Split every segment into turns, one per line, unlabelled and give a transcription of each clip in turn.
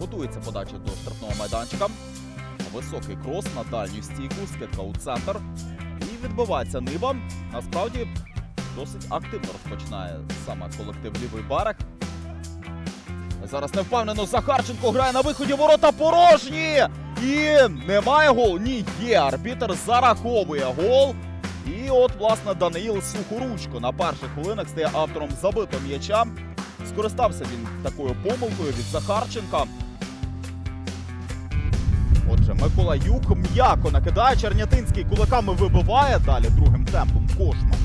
Готується подача до штрафного майданчика. Високий крос на дальню стійку, скидка у центр. І відбивається Ниба. Насправді досить активно розпочинає саме колектив лівий берег. Зараз невпевнено Захарченко грає на виході ворота порожні. І немає гол. Ні, є. Арбітер зараховує гол. І от, власне, Даниїл Сухоручко на перших хвилинах стає автором забитого м'яча. Скористався він такою помилкою від Захарченка. Отже, Микола Юк м'яко накидає. Чернятинський кулаками вибиває. Далі другим темпом Кошман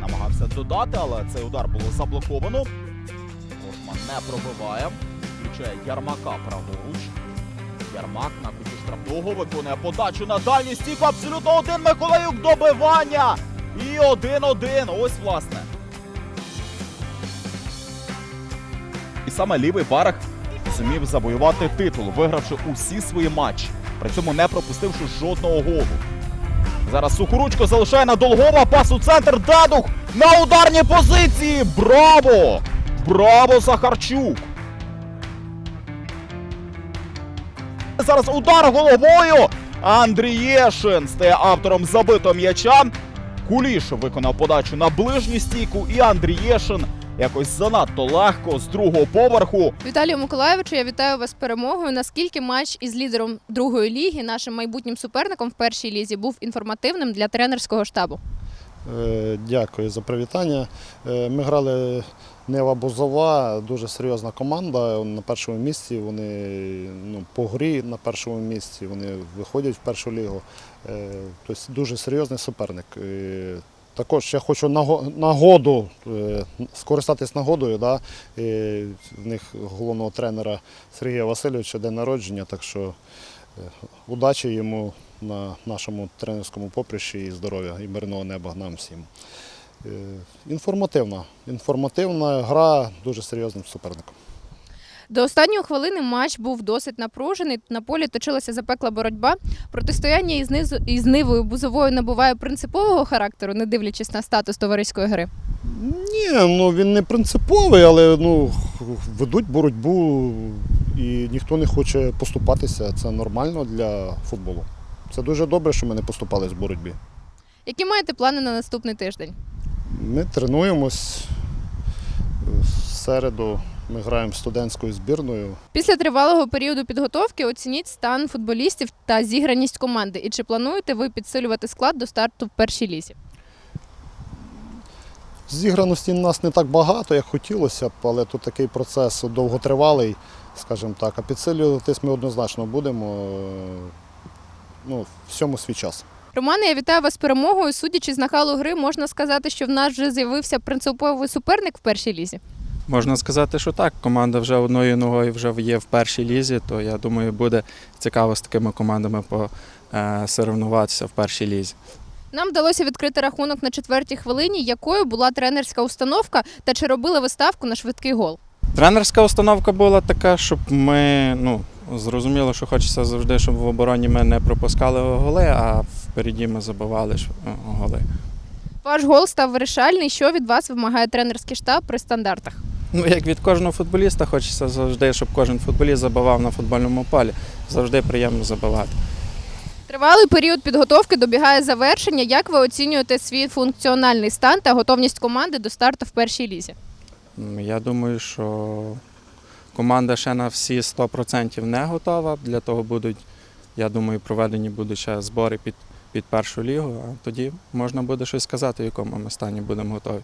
намагався додати, але цей удар було заблоковано. Кошман не пробиває. Включає Ярмака праворуч. Ярмак на куті штрафного виконує подачу на дальню стійку. Абсолютно один Миколаюк добивання. І один-один. Ось власне. І саме лівий барах зумів завоювати титул, вигравши усі свої матчі, при цьому не пропустивши жодного голу. Зараз Сухоручко залишає на Долгова, пас у центр, Дедух на ударній позиції. Браво! Браво, Захарчук! Зараз удар головою. Андрієшин стає автором забитого м'яча. Куліш виконав подачу на ближню стійку, і Андрієшин якось занадто легко з другого поверху.
Віталію Миколаєвичу, я вітаю вас з перемогою. Наскільки матч із лідером другої ліги, нашим майбутнім суперником в першій лізі, був інформативним для тренерського штабу?
Е, Дякую за привітання. Е, Ми грали Нева Бузова, дуже серйозна команда. На першому місці вони ну, по грі на першому місці вони виходять в першу лігу. Е, Тобто дуже серйозний суперник. Також я хочу наго- нагоду, е, скористатись нагодою. Да? Е, В них головного тренера Сергія Васильовича день народження, так що е, удачі йому на нашому тренерському поприщі і здоров'я, і мирного неба нам всім. Інформативна. Інформативна гра дуже серйозним суперником.
До останньої хвилини матч був досить напружений. На полі точилася запекла боротьба. Протистояння із, низу, із Нивою Бузовою набуває принципового характеру, не дивлячись на статус товариської гри.
Ні, ну він не принциповий, але ну, ведуть боротьбу і ніхто не хоче поступатися. Це нормально для футболу. Це дуже добре, що ми не поступались в боротьбі.
Які маєте плани на наступний тиждень?
Ми тренуємось в середу. Ми граємо студентською збірною.
Після тривалого періоду підготовки оцініть стан футболістів та зіграність команди. І чи плануєте ви підсилювати склад до старту в першій лізі?
Зіграності в нас не так багато, як хотілося б, але тут такий процес довготривалий, скажімо так. А підсилюватись ми однозначно будемо ну, всьому свій час.
Романе, я вітаю вас з перемогою. Судячи з накалу гри, можна сказати, що в нас вже з'явився принциповий суперник в першій лізі.
Можна сказати, що так. Команда вже одною ногою вже є в першій лізі, то я думаю, буде цікаво з такими командами посоревнуватися в першій лізі.
Нам вдалося відкрити рахунок на четвертій хвилині. Якою була тренерська установка та чи робили ви ставку на швидкий гол?
Тренерська установка була така, щоб ми ну, зрозуміло, що хочеться завжди, щоб в обороні ми не пропускали голи, а впереді ми забивали е, голи.
Ваш гол став вирішальний. Що від вас вимагає тренерський штаб при стандартах?
Ну, як від кожного футболіста, хочеться завжди, щоб кожен футболіст забивав на футбольному полі. Завжди приємно забивати.
Тривалий період підготовки добігає завершення. Як ви оцінюєте свій функціональний стан та готовність команди до старту в першій лізі?
Я думаю, що команда ще на всі 100% не готова. Для того будуть, я думаю, проведені будуть ще збори під, під першу лігу, а тоді можна буде щось сказати, в якому ми стані будемо готові.